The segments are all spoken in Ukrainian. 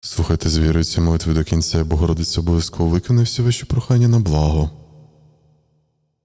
Слухайте з ці молитви до кінця, Богородиця обов'язково виконає всі ваші прохання на благо.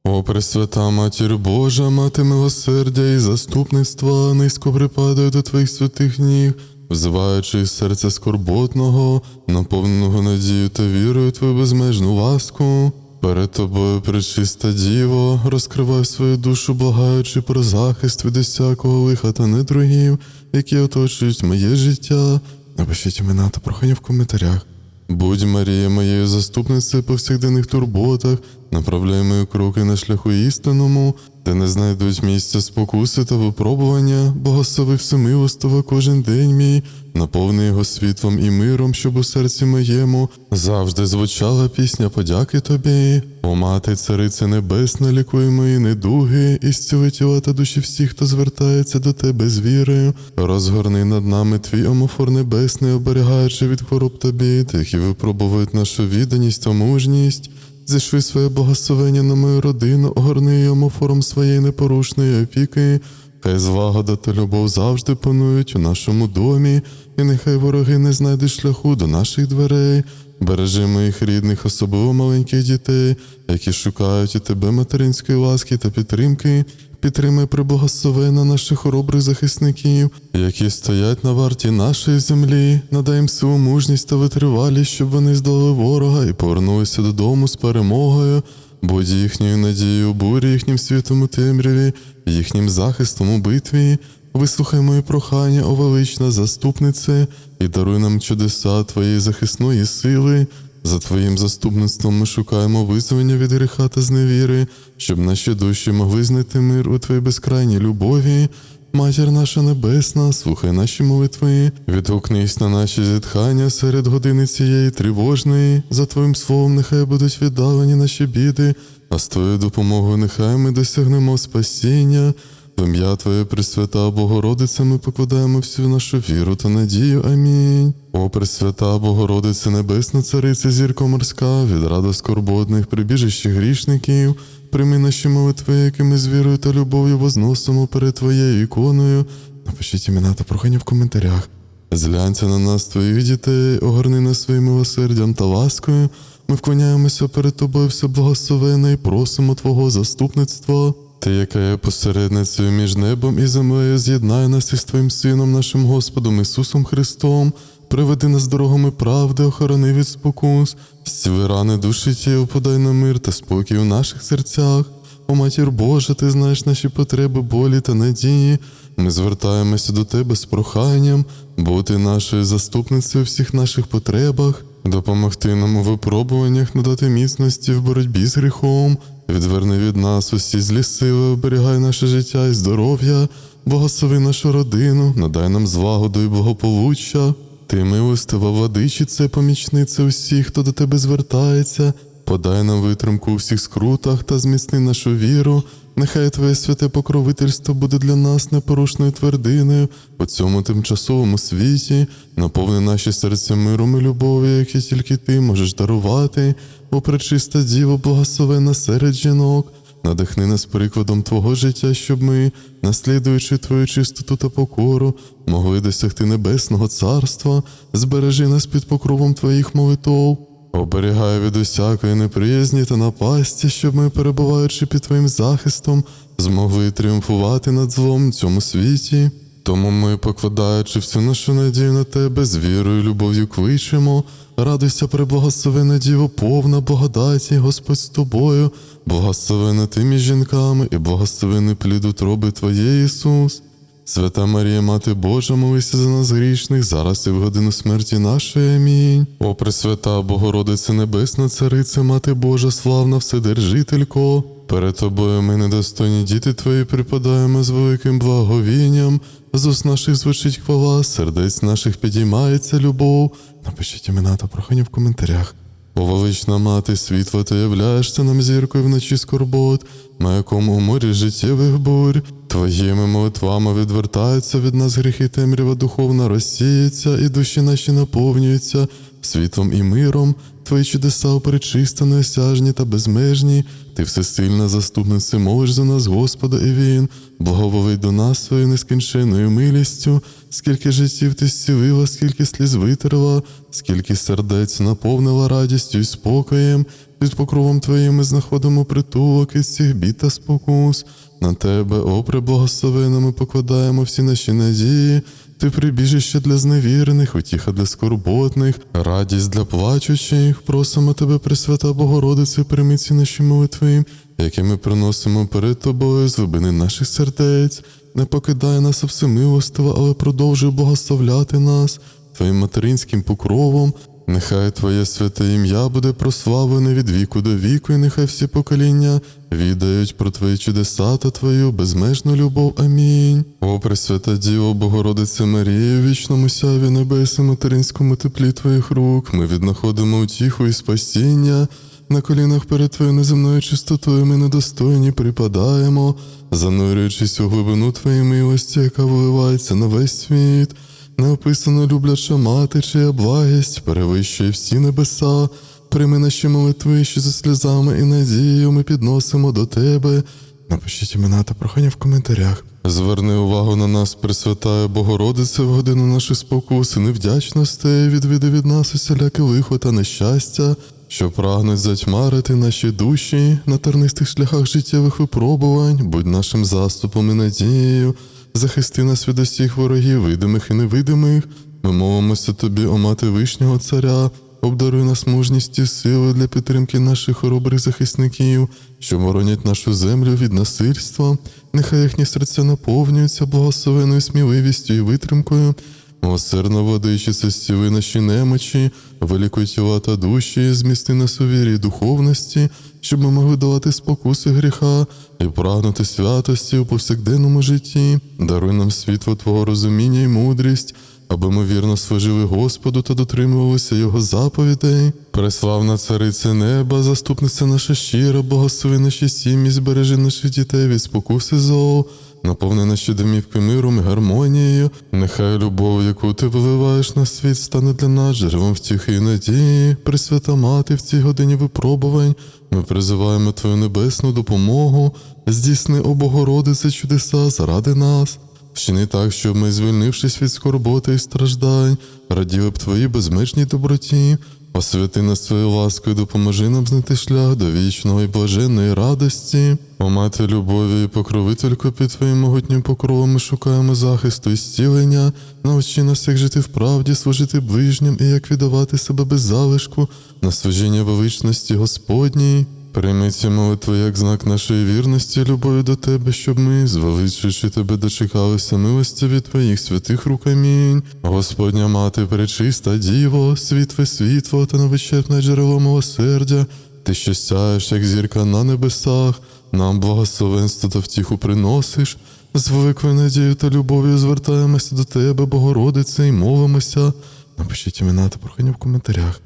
О, Пресвята Матір Божа, мати милосердя і заступництва, низько припадаю до Твоїх святих ніг, взиваючи із серця скорботного, наповненого надією та вірою Твою безмежну ласку. Перед тобою, пречиста Діво, розкривай свою душу, благаючи про захист від усякого лиха та недругів, які оточують моє життя. Напишіть імена та прохання в коментарях. Будь Марія моєю заступницею по всякденних турботах, направляй мої кроки на шляху істинному, де не знайдуть місця спокуси та випробування, благослови всемилостиво кожен день мій, наповни його світлом і миром, щоб у серці моєму завжди звучала пісня подяки тобі. О мати, царице небесна, лікуй мої недуги, і зціли тіла та душі всіх, хто звертається до тебе з вірою. Розгорни над нами твій омофор небесний, оберігаючи від хвороб тобі, тих і випробують нашу відданість та мужність. Зішви своє благословення на мою родину, огорни її омофором своєї непорушної опіки. Хай злагода та любов завжди панують у нашому домі, і нехай вороги не знайдуть шляху до наших дверей. Бережи моїх рідних, особливо маленьких дітей, які шукають у тебе материнської ласки та підтримки. Підтримай приблагословена наших хоробрих захисників, які стоять на варті нашої землі, надай їм силу мужність та витривалість, щоб вони здолали ворога і повернулися додому з перемогою. Будь їхньою надією бурі, їхнім світом у темряві, їхнім захистом у битві. Вислухай мої прохання, о велична заступнице, і даруй нам чудеса Твоєї захисної сили. За Твоїм заступництвом ми шукаємо визволення від гріха та зневіри, щоб наші душі могли знайти мир у Твоїй безкрайній любові. Матір наша небесна, слухай наші молитви, відгукнись на наші зітхання серед години цієї тривожної. За Твоїм словом, нехай будуть віддалені наші біди, а з Твоєю допомогою нехай ми досягнемо спасіння. В ім'я Твоє Пресвята Богородице, ми покладаємо всю нашу віру та надію. Амінь. О, Пресвята Богородице Небесна Цариця, зірко морська, від ради скорботних, прибіжище грішників, прийми наші молитви, які ми з вірою та любов'ю возносимо перед Твоєю іконою. Напишіть імена та прохання в коментарях. Зглянься на нас, твоїх дітей, огорни нас своїм милосердям та ласкою. Ми вклоняємося перед тобою все благословене і просимо Твого заступництва. Ти, яка є посередницею між небом і землею, з'єднай нас із Твоїм Сином, нашим Господом Ісусом Христом, приведи нас дорогами правди, охорони від спокус, зціли рани душі тіл, подай нам мир та спокій у наших серцях. О матір Божа, ти знаєш наші потреби, болі та надії. Ми звертаємося до Тебе з проханням, бути нашою заступницею у всіх наших потребах, допомогти нам у випробуваннях, надати міцності в боротьбі з гріхом, відверни від нас усі злі сили, оберігай наше життя і здоров'я, благослови нашу родину, надай нам злагоду і благополуччя. Ти милостива владичице, помічниця усіх, хто до тебе звертається. Подай нам витримку у всіх скрутах та зміцни нашу віру. Нехай Твоє святе покровительство буде для нас непорушною твердиною у цьому тимчасовому світі, наповни наші серця миром і любов'ю, які тільки ти можеш дарувати, о пречиста Діво, благословена серед жінок. Надихни нас прикладом Твого життя, щоб ми, наслідуючи Твою чистоту та покору, могли досягти небесного царства, збережи нас під покровом Твоїх молитов. Оберігай від усякої неприязні та напасті, щоб ми, перебуваючи під Твоїм захистом, змогли тріумфувати над злом в цьому світі. Тому ми, покладаючи всю нашу надію на Тебе, з вірою і любов'ю кличемо, радуйся, преблагословена Діво, повна благодаті, Господь з тобою, благословена ти між жінками і благословений плід утроби Твоєї Ісус. Свята Марія, Мати Божа, молися за нас грішних, зараз і в годину смерті нашої. Амінь. О Пресвята Богородице Небесна, Цариця, Мати Божа, славна Вседержителько, перед тобою ми недостойні діти твої припадаємо з великим благовінням, з уст наших звучить хвала, сердець наших підіймається любов. Напишіть імена та прохання в коментарях. О, велична мати, світло, ти являєшся нам зіркою вночі скорбот, маяком у морі життєвих бурь. Твоїми молитвами відвертаються від нас гріхи темрява духовна розсіється, і душі наші наповнюються світлом і миром. Твої чудеса оперечисто, неосяжні та безмежні. Ти всесильна заступниця, молиш за нас, Господа, і Він, благоволить до нас своєю нескінченною милістю, скільки життів ти зцілила, скільки сліз витерла, скільки сердець наповнила радістю і спокоєм. Під покровом Твоїм ми знаходимо притулок із цих бід та спокус. На тебе, о преблагословена, ми покладаємо всі наші надії. Ти прибіжище для зневірених, утіха для скорботних, радість для плачучих. Просимо тебе, Пресвята Богородице, прийми ці наші молитви, які ми приносимо перед тобою з глибини наших сердець. Не покидай нас всемилостиво, але продовжуй благословляти нас Твоїм материнським покровом. Нехай Твоє святе ім'я буде прославлене від віку до віку, і нехай всі покоління відають про Твої чудеса та Твою безмежну любов. Амінь. О, Пресвята Діво, Богородице Марія, вічному сяві небеси, материнському теплі Твоїх рук, ми віднаходимо утіху і спасіння. На колінах перед Твоєю неземною чистотою ми недостойні припадаємо, занурюючись у глибину Твоєї милості, яка виливається на весь світ. Неописано любляча мати, чия благість перевищує всі небеса. Прийми наші молитви, що за сльозами і надією ми підносимо до Тебе. Напишіть імена та прохання в коментарях. Зверни увагу на нас, Пресвятая Богородице, в годину наших спокус і невдячностей, відведи від нас усіляке лихо та нещастя, що прагнуть затьмарити наші душі на тернистих шляхах життєвих випробувань, будь нашим заступом і надією, захисти нас від усіх ворогів, видимих і невидимих. Ми молимося тобі, о мати вишнього царя, обдаруй нас мужністю і сили для підтримки наших хоробрих захисників, що боронять нашу землю від насильства. Нехай їхні серця наповнюються благословеною сміливістю і витримкою. Милосердно владичице, зціли наші немочі, великої тіла та душі, змісти нас у вірі духовності, щоб ми могли давати спокуси гріха і прагнути святості у повсякденному житті. Даруй нам світло Твого розуміння і мудрість, аби ми вірно служили Господу та дотримувалися Його заповідей. Преславна цариця неба, заступниця наша щира, благослови наші сім'ї, збережи наших дітей від спокуси зол. Наповни наші домівки миром і гармонією. Нехай любов, яку ти виливаєш на світ, стане для нас джерелом втіхи і надії. Пресвята мати в цій годині випробувань. Ми призиваємо Твою небесну допомогу. Здійсни, обогородице Богородице, чудеса заради нас. Вчини так, щоб ми, звільнившись від скорботи і страждань, раділи б Твоїй безмежній доброті. Освяти нас своєю ласкою, допоможи нам знайти шлях до вічного і блаженної радості. О мати любові і покровителько під Твоїм могутнім покровом ми шукаємо захисту і зцілення. Навчи нас, як жити в правді, служити ближнім і як віддавати себе без залишку на служіння величності Господній. Прийми ці молитви як знак нашої вірності, любові до Тебе, щоб ми, звеличуючи Тебе, дочекалися милості від Твоїх святих рук. Амінь. Господня мати, пречиста діво, світле світло та невичерпне джерело милосердя, ти що сяєш, як зірка на небесах, нам благословенство та втіху приносиш. З великою надією та любов'ю звертаємося до Тебе, Богородице, і молимося. Напишіть імена та прохання в коментарях.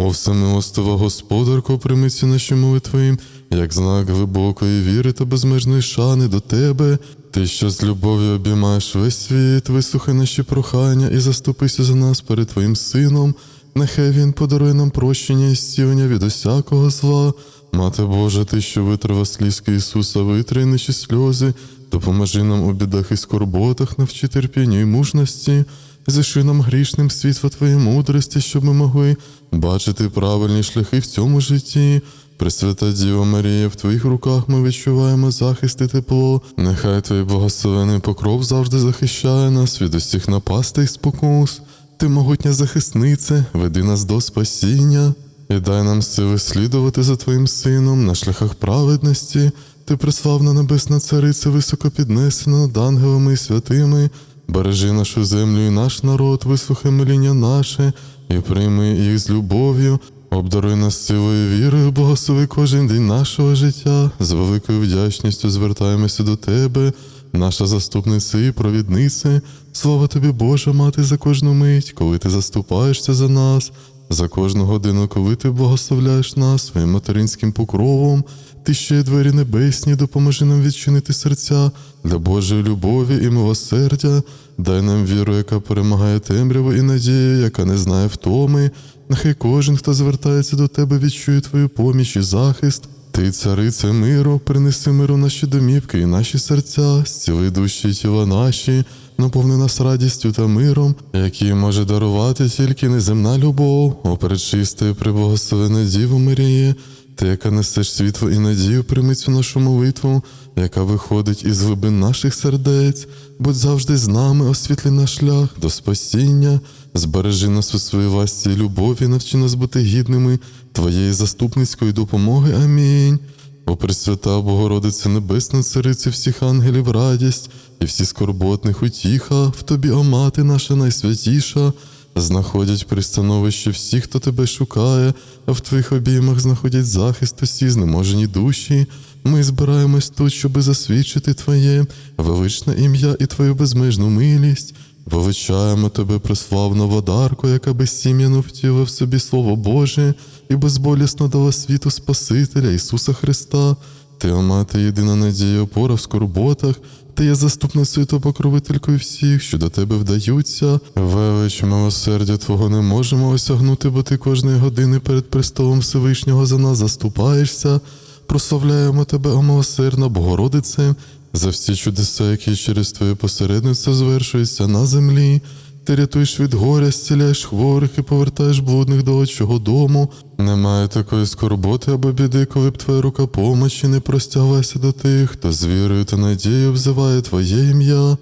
О всемилостива Господарко, прийми ці наші молитви, як знак глибокої віри та безмежної шани до Тебе. Ти, що з любов'ю обіймаєш весь світ, вислухай наші прохання і заступися за нас перед Твоїм Сином. Нехай Він подарує нам прощення і зцілення від усякого зла. Мати Божа, ти, що витрила слізки Ісуса, витрай наші сльози, допоможи нам у бідах і скорботах, навчи терпінню і мужності. Заши нам грішним світло Твоєї мудрості, щоб ми могли бачити правильні шляхи в цьому житті. Пресвята Діва Марія, в Твоїх руках ми відчуваємо захист і тепло. Нехай Твій благословений покров завжди захищає нас від усіх напастей і спокус. Ти могутня захисниця, веди нас до спасіння і дай нам сили слідувати за Твоїм Сином на шляхах праведності. Ти преславна небесна цариця, високо піднесена над ангелами і святими. Бережи нашу землю і наш народ, вислухай миління наше і прийми їх з любов'ю. Обдаруй нас силою вірою, благослови кожен день нашого життя. З великою вдячністю звертаємося до Тебе, наша заступниця і провідниця. Слава тобі, Божа мати, за кожну мить, коли ти заступаєшся за нас. За кожну годину, коли ти благословляєш нас своїм материнським покровом, ти ще двері небесні, допоможи нам відчинити серця для Божої любові і милосердя. Дай нам віру, яка перемагає темряву і надію, яка не знає втоми. Нехай кожен, хто звертається до тебе, відчує твою поміч і захист. Ти, царице миру, принеси миру наші домівки і наші серця, зціли душі і тіла наші, наповни нас радістю та миром, який може дарувати тільки неземна любов, о пречисте і приблагословена Діво Маріє, ти, яка несеш світло і надію, прийми цю нашу молитву, яка виходить із глибин наших сердець, будь завжди з нами, освітлі наш шлях до спасіння, збережи нас у своїй ласті і любові, навчи нас бути гідними Твоєї заступницької допомоги. Амінь. О Пресвята Богородице Небесна, Царице всіх ангелів радість, і всі скорботних утіха, в тобі, о мати наша найсвятіша, знаходять пристановище всіх, хто тебе шукає, а в твоїх обіймах знаходять захист усі знеможені душі. Ми збираємось тут, щоби засвідчити Твоє величне ім'я і Твою безмежну милість. Величаємо тебе, преславна водарко, яка безсім'яно втіла в собі Слово Боже і безболісно дала світу Спасителя Ісуса Христа. Ти, о мати, єдина надія, опора в скорботах, ти є заступницею та покровителькою всіх, що до тебе вдаються. Велич милосердя Твого не можемо осягнути, бо ти кожної години перед престолом Всевишнього за нас заступаєшся. Прославляємо тебе, о милосердна Богородице, за всі чудеса, які через Твоє посередництво звершуються на землі. Ти рятуєш від горя, зціляєш хворих і повертаєш блудних до отчого дому. Немає такої скорботи або біди, коли б твоя рука помочі не простяглася до тих, хто з вірою та надією взиває Твоє ім'я.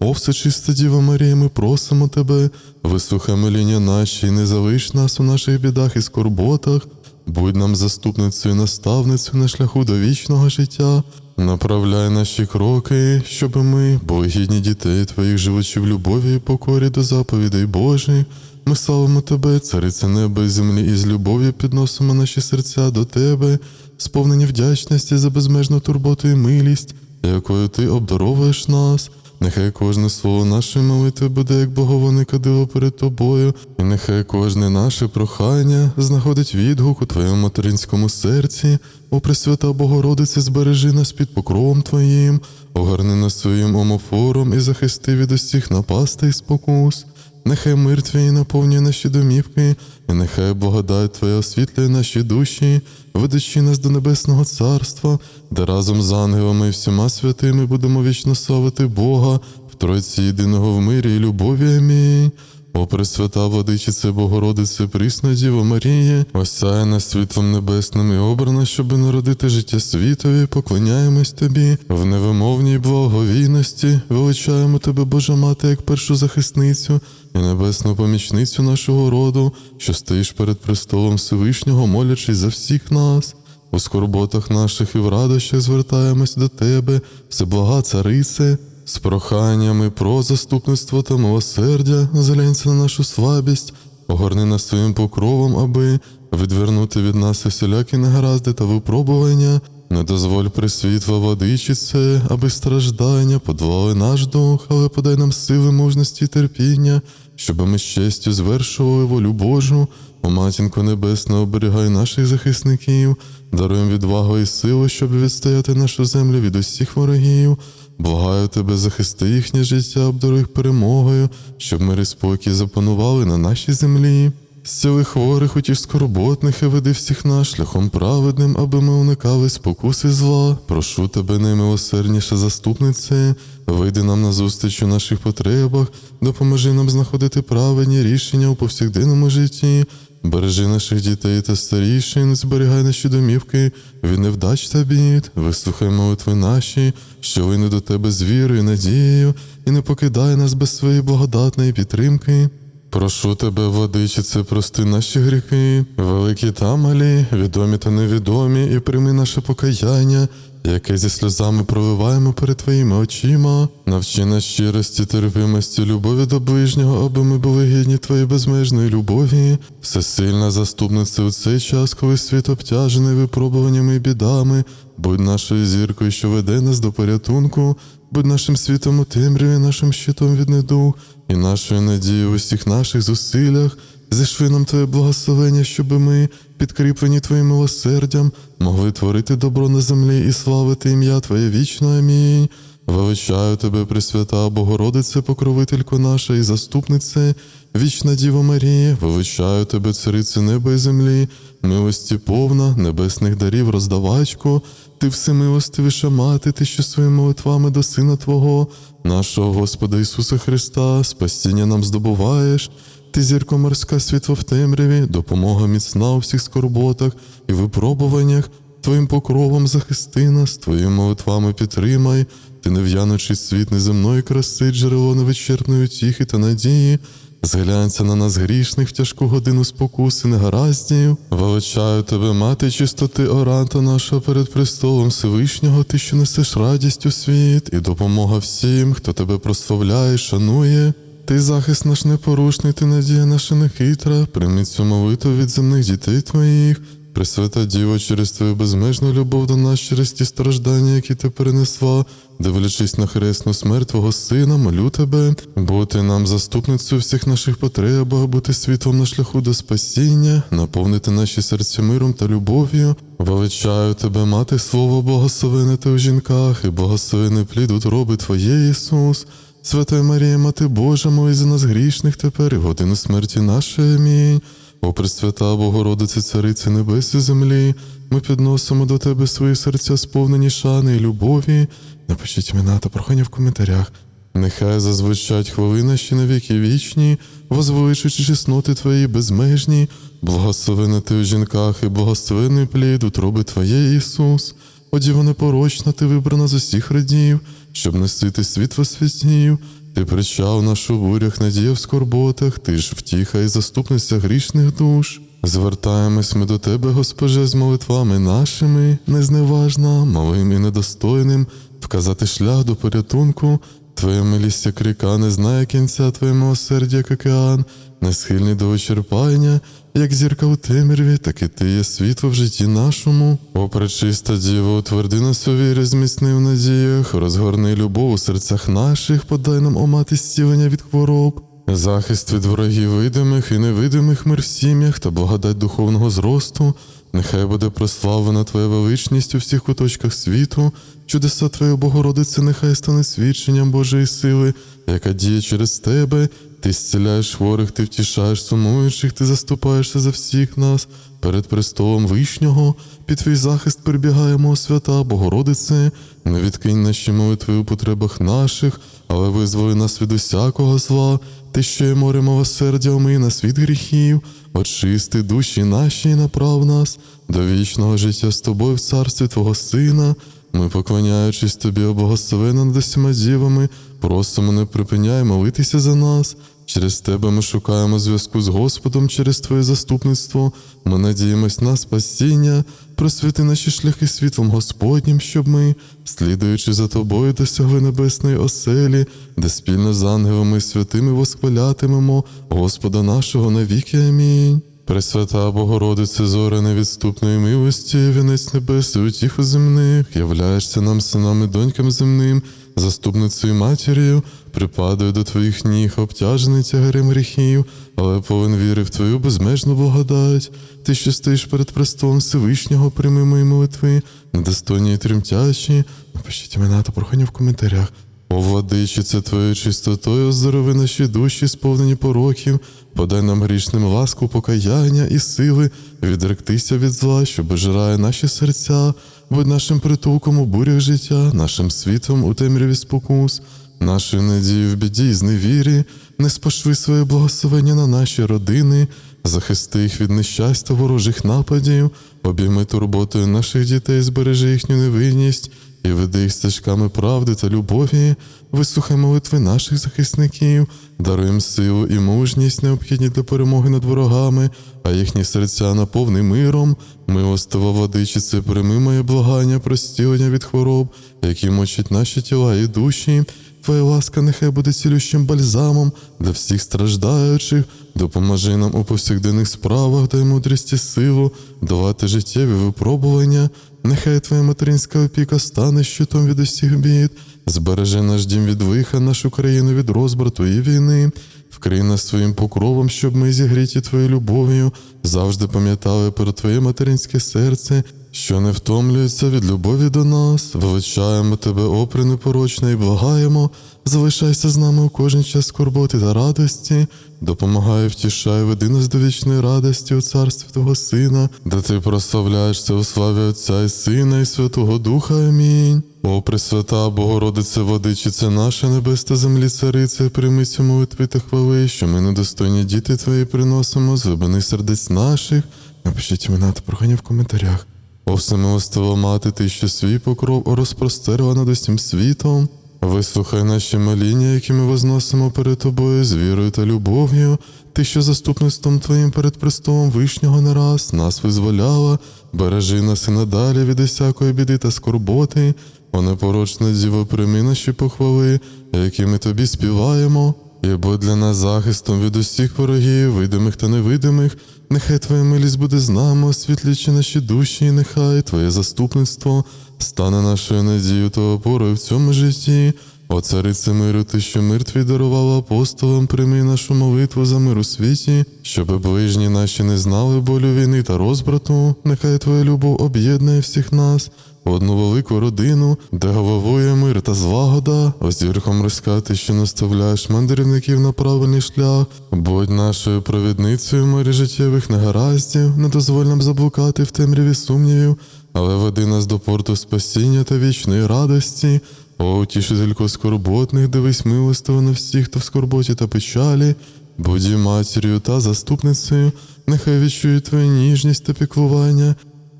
О, всечиста Діва Марія, ми просимо тебе, вислухай моління наші, і не залиш нас у наших бідах і скорботах, будь нам заступницею і наставницею на шляху до вічного життя. Направляй наші кроки, щоб ми, були гідні дітей Твоїх, живучи в любові і покорі до заповідей Божих. Ми славимо Тебе, Цариця неба і землі, і з любов'ю підносимо наші серця до Тебе, сповнені вдячності за безмежну турботу і милість, якою Ти обдаровуєш нас. Нехай кожне слово нашої молитви буде як боговане кадило перед тобою, і нехай кожне наше прохання знаходить відгук у твоєму материнському серці. О Пресвята Богородице, збережи нас під покровом Твоїм, огорни нас своїм омофором і захисти від усіх напастей спокус. Нехай мир Твій наповнює наші домівки, і нехай благодать Твоя освітлює наші душі, ведучи нас до Небесного Царства, де разом з ангелами і всіма святими будемо вічно славити Бога в Тройці єдиного в мирі і любові. Амінь. О Пресвята Владичице Богородице, присна Діво Маріє, осяяна світлом небесним і обрана, щоби народити життя світові, поклоняємось Тобі в невимовній благовійності, величаємо Тебе, Божа Мати, як першу захисницю і небесну помічницю нашого роду, що стоїш перед престолом Всевишнього, молячись за всіх нас. У скорботах наших і в радощах звертаємось до Тебе, всеблага царице, з проханнями про заступництво та милосердя, зглянься на нашу слабість, огорни нас своїм покровом, аби відвернути від нас усілякі негаразди та випробування. Не дозволь присвітла водичице, аби страждання подолали наш дух, але подай нам сили, мужності і терпіння, щоб ми з честю звершували волю Божу. О матінко Небесна, оберігай наших захисників, даруємо відвагу і силу, щоб відстояти нашу землю від усіх ворогів. Благаю тебе, захисти їхнє життя, обдаруй їх перемогою, щоб мир і спокій запанували на нашій землі. Зціли хворих, утіх скорботних і веди всіх нас шляхом праведним, аби ми уникали спокуси зла. Прошу тебе, наймилосердніша заступнице, вийди нам на зустріч у наших потребах, допоможи нам знаходити правильні рішення у повсякденному житті. Бережи наших дітей та старішин, зберігай наші домівки від невдач та бід, вислухай молитви наші, що вийне до тебе з вірою, надією, і не покидай нас без своєї благодатної підтримки. Прошу тебе, владичице, прости наші гріхи, великі та малі, відомі та невідомі, і прийми наше покаяння, яке зі сльозами проливаємо перед твоїми очима. Навчи нас щирості, терпимості, любові до ближнього, аби ми були гідні твоєї безмежної любові, всесильна заступниця у цей час, коли світ обтяжений випробуваннями і бідами, будь нашою зіркою, що веде нас до порятунку, будь нашим світом у темряві, нашим щитом від недуг і нашою надією в усіх наших зусиллях. Зішви нам Твоє благословення, щоби ми, підкріплені Твоїм милосердям, могли творити добро на землі і славити ім'я Твоє вічно. Амінь. Величаю Тебе, Пресвята Богородице, покровителько наша і заступнице, вічна Діво Марія, величаю Тебе, царице неба і землі, милості повна, небесних дарів роздавачко, Ти всемилостивіша мати, Ти, що своїми молитвами до Сина Твого, нашого Господа Ісуса Христа, спасіння нам здобуваєш. Ти зірко морська світло в темряві, допомога міцна у всіх скорботах і випробуваннях. Твоїм покровом захисти нас, Твоїми молитвами підтримай, ти нев'янучий світ неземної краси, джерело невичерпної утіхи та надії. Зглянься на нас грішних в тяжку годину спокуси негараздів. Величаю тебе, мати чистоти оранта наша перед престолом Всевишнього, ти, що несеш радість у світ, і допомога всім, хто тебе прославляє, шанує. Ти захист наш непорушний, ти надія наша нехитра, прийми цю молитву від земних дітей твоїх. Пресвята Діво, через твою безмежну любов до нас, через ті страждання, які ти перенесла, дивлячись на хресну смерть Твого Сина, молю тебе, бути нам заступницею всіх наших потреб, бути світлом на шляху до спасіння, наповнити наші серця миром та любов'ю. Величаю тебе, мати, слово благословене ти у жінках, і благословений плід утроби Твоє, Ісус. Свята Марія, Мати Божа, молись за нас грішних тепер і в годину смерті нашої. Амінь. О Пресвята Богородице, Царице Небес і землі, ми підносимо до Тебе свої серця, сповнені шани і любові. Напишіть імена та прохання в коментарях. Нехай зазвучать хвилини ще на віки вічні, возвеличуючи чесноти Твої безмежні, благословена Ти у жінках і благословений плід утроби Твоє, Ісус. О Діво непорочна, Ти вибрана з усіх родів, щоб носити світло світів. Ти причав нашу бурях, надія в скорботах, ти ж втіха і заступниця грішних душ. Звертаємось ми до Тебе, Госпоже, з молитвами нашими, незневажна, малим і недостойним, вказати шлях до порятунку. Твоя милість, як ріка, не знає кінця, Твоє милосердя, як океан, не схильний до вичерпання, як зірка у темряві, так і ти є світло в житті нашому. О, пречиста Діво, утверди нас у вірі, зміцни в надіях, розгорни любов у серцях наших, подай нам омати зцілення від хвороб. Захист від ворогів видимих і невидимих мир в сім'ях та благодать духовного зросту. Нехай буде прославлена Твоя величність у всіх куточках світу, чудеса Твоєї Богородиці, нехай стане свідченням Божої сили, яка діє через Тебе. Ти зціляєш хворих, ти втішаєш сумуючих, ти заступаєшся за всіх нас перед престолом Вишнього. Під твій захист прибігаємо, свята, Богородице, не відкинь наші молитви у потребах наших, але визволи нас від усякого зла. Ти що є море милосердя, омий нас від гріхів, очисти душі наші і направ нас до вічного життя з тобою в царстві Твого Сина. Ми, поклоняючись тобі, облагословена над усіма дівами, просимо, не припиняй молитися за нас. Через тебе ми шукаємо зв'язку з Господом через Твоє заступництво. Ми надіємось на спасіння, просвіти наші шляхи світлом Господнім, щоб ми, слідуючи за тобою, досягли небесної оселі, де спільно з ангелами і святими восхвалятимемо Господа нашого навіки. Амінь. Пресвята Богородице, зоре невідступної милості, вінець небес і утіху земних, являєшся нам синами, донькам земним, заступницею матір'ю, припадаю до твоїх ніг, обтяжений тягарем гріхів, але повен віри в твою безмежну благодать. Ти, що стоїш перед престолом Всевишнього, прийми мої молитви, недостойні і тремтячі. Напишіть імена та прохання в коментарях. О, владичице Твоєю чистотою, оздорови наші душі, сповнені пороків, подай нам грішним ласку, покаяння і сили, відректися від зла, що божирає наші серця, будь нашим притулком у бурях життя, нашим світом у темряві спокус, нашою надією в біді і зневірі, не спошви своє благословення на наші родини, захисти їх від нещастя, ворожих нападів, обійми турботою наших дітей, збережи їхню невинність і веди їх стежками правди та любові, вислухай молитви наших захисників, даруй силу і мужність, необхідні для перемоги над ворогами, а їхні серця наповни миром. Милостива владичице, прийми моє благання, простілення від хвороб, які мочать наші тіла і душі. Твоя ласка нехай буде цілющим бальзамом для всіх страждаючих, допоможи нам у повсякденних справах, дай мудрість і силу, давати життєві випробування. Нехай Твоя материнська опіка стане щитом від усіх бід, збережи наш дім від виха, нашу країну від розбрату і війни. вкрий нас своїм покровом, щоб ми зігріті твоєю любов'ю, завжди пам'ятали про твоє материнське серце, що не втомлюється від любові до нас. Величаємо тебе, опри непорочна, і благаємо. Залишайся з нами у кожен час скорботи та радості, допомагай, втішай, веди нас до вічної радості у царстві Твого Сина, де ти прославляєшся у славі Отця і Сина, і Святого Духа. Амінь. О, Пресвята, Богородице, Владичице наша небесна землі, царице, прийми цю молитви та хвали, що ми недостойні діти Твої приносимо з сердець наших. Напишіть імена та прохання в коментарях. О, всемилостива мати, ти, що свій покров розпростерла над усім світом. Вислухай наші моління, які ми возносимо перед тобою з вірою та любов'ю. Ти, що заступництвом Твоїм перед престолом Вишнього не раз нас визволяла, бережи нас і надалі від усякої біди та скорботи. О непорочна діво, прийми наші похвали, які ми тобі співаємо, і будь для нас захистом від усіх ворогів, видимих та невидимих. Нехай Твоя милість буде з нами, освітлюючи наші душі, і нехай Твоє заступництво стане нашою надією та опорою в цьому житті. О царице миру, ти, що мир твій дарувала апостолам, прийми нашу молитву за мир у світі, щоб ближні наші не знали болю війни та розбрату. Нехай Твоя любов об'єднає всіх нас в одну велику родину, де головує мир та злагода, озірком розкати, що наставляєш мандрівників на правильний шлях, будь нашою провідницею морі життєвих негараздів, не дозволь нам заблукати в темряві сумнівів, але веди нас до порту спасіння та вічної радості. О, утішителько скорботних, дивись милостиво на всіх, хто в скорботі та печалі, будь і матір'ю та заступницею, нехай відчує твою ніжність та піклування,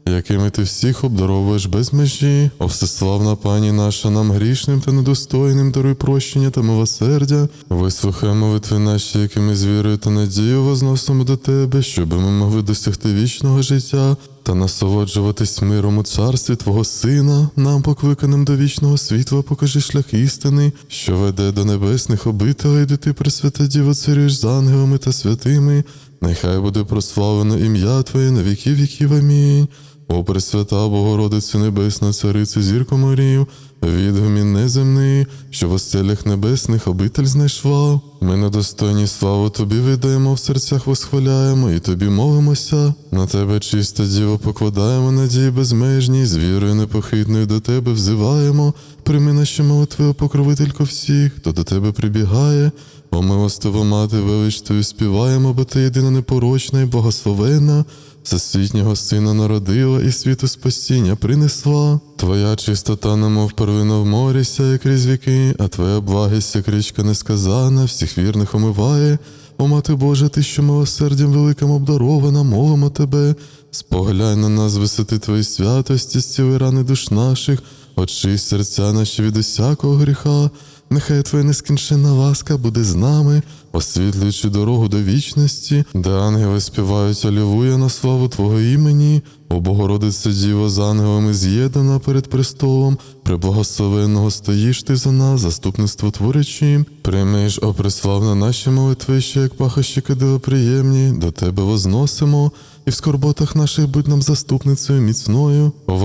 якими ти всіх обдаровуєш без межі, о всеславна пані наша нам грішним та недостойним даруй прощення та милосердя, вислухай молитви наші, які ми з вірою та надією возносимо до тебе, щоб ми могли досягти вічного життя та насолоджуватись миром у царстві Твого Сина, нам покликаним до вічного світла, покажи шлях істини, що веде до небесних обителей, де ти, Пресвята Діво, царюєш з ангелами та святими. Нехай буде прославлено ім'я Твоє на віки віків. Амінь. О, Пресвята Богородице Небесна, Царице зірко Марію, відгумін неземний, що в оселях небесних обитель знайшла. Ми недостойні славу Тобі видаємо, в серцях восхваляємо і Тобі молимося. На Тебе, чиста Діво, покладаємо надії безмежні, з вірою непохитною до Тебе взиваємо. Прийми наші молитви, покровителько всіх, хто до Тебе прибігає. О милостива мати, велич Твою співаємо, бо Ти єдина непорочна і благословена. Всесвітнього сина народила і світу спасіння принесла. Твоя чистота, немов перлина в морі, сяє крізь віки, а твоя благість, як річка несказана, всіх вірних омиває. О, мати Божа, ти, що милосердям великим обдарована, молимо тебе. Споглянь на нас висоти твої святості, зціли рани душ наших, очись серця наші від усякого гріха. Нехай Твоя нескінченна ласка буде з нами, освітлюючи дорогу до вічності, де ангели співають Алілуя на славу Твого імені, о Богородице Діво з ангелами з'єднана перед престолом, преблагословенного стоїш ти за нас, заступництво творячи. Прийми ж, о преславна наші молитви, що як пахощі кадила приємні, до Тебе возносимо, і в скорботах наших будь нам заступницею міцною. О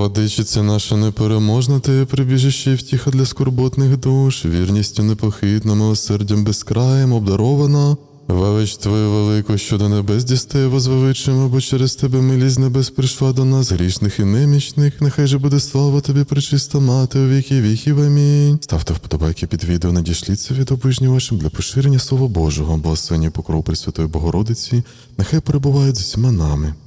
наша непереможна, Ти прибіжище і втіха для скорботних душ, вірністю непохитна, милосердям безкраєм обдарована. Велич Твою велику, що до небес дістає возвеличимо, бо через Тебе милість небес прийшла до нас, грішних і немічних. Нехай же буде слава Тобі, пречиста мати, у віки віків. Амінь. Ставте вподобайки під відео, надішліться від обижні вашим для поширення Слова Божого, благословення покров Пресвятої Богородиці, нехай перебувають з усіма нами.